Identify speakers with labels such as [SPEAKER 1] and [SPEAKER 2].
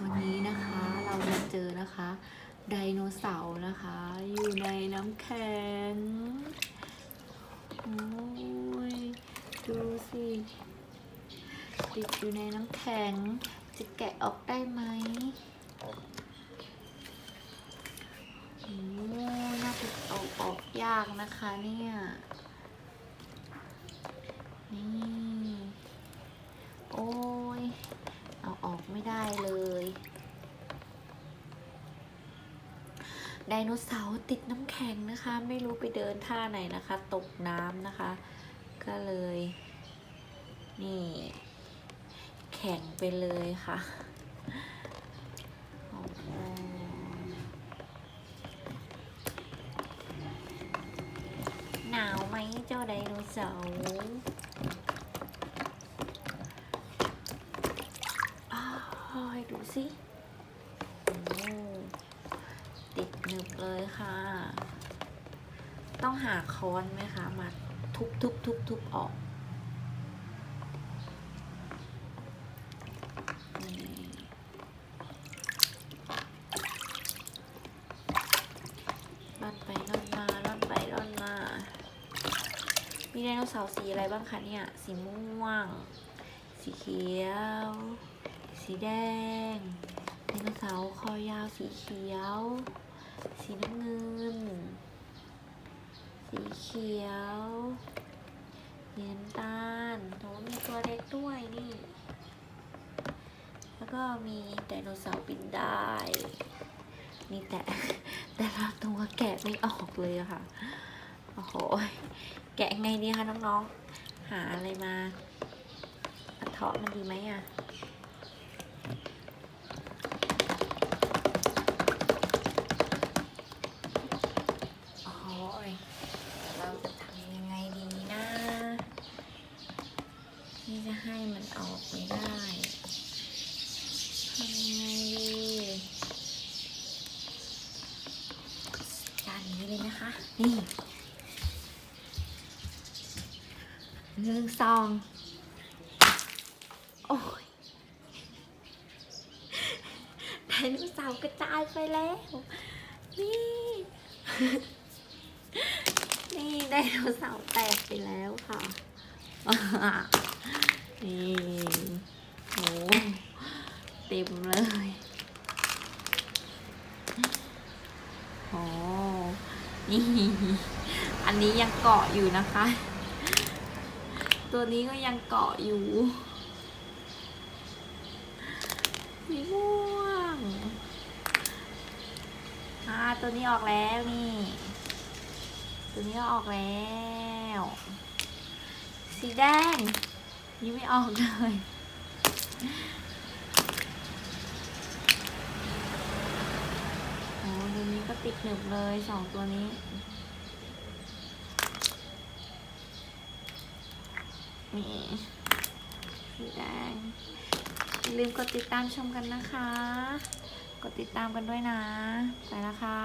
[SPEAKER 1] วันนี้นะคะเราจะเจอนะคะไดโนเสาร์นะคะ อยู่ในน้ำแข็งโอ้ยดูสิติดอยู่ในน้ำแข็ง จะแกะออกได้ไหมโอ้น่าจะเอาออกยากนะคะเนี่ย นี่ โอ้ย เอาออกไม่ได้เลย ไดโนเสาร์ติดน้ำแข็งนะคะ ไม่รู้ไปเดินท่าไหนนะคะ ตกน้ำนะคะ ก็เลย นี่ แข็งไปเลยค่ะหนาวไหมเจ้าไดโนเสาร์อ้าวดูสิโอ้ ติดหนึบเลยค่ะ ต้องหาค้อนไหมคะ มาทุบทุบทุบทุบออกนี่ร่อนไปร่อนมาร่อนไปร่อนมา มีไดโนเสาร์สีอะไรบ้างคะเนี่ย สีม่วง สีเขียว สีแดง ดโนเสาร์คอยาวสีเขียว สีน้ำเงิน สีเขียวสีน้ำตาลโหมีตัวเล็กด้วยนี่ แล้วก็มีไดโนเสาร์บินได้มีแต่แต่ละตัวแกะไม่ออกเลยอะค่ะ โอ้โห แกะไงดีคะน้องๆ หาอะไรมากระเทาะมันดีไหมอะ เลยนะคะ นี่หนึ่งสอง โอ้ยไดโนเสาร์กระจายไปแล้ว นี่ นี่ไดโนเสาร์แตกไปแล้วค่ะ นี่โอ้เต็มเลย โอ้ นี่อันนี้ยังเกาะอยู่นะคะ ตัวนี้ก็ยังเกาะอยู่สีม่วงอ่าตัวนี้ออกแล้วนี่ ตัวนี้ก็ออกแล้ว สีแดงยังไม่ออกเลย โอ้ ติดหนึบเลยสองตัวนี้ นี่สีแดงอย่าลืมกดติดตามชมกันนะคะ กดติดตามกันด้วยนะ ไปแล้วค่ะ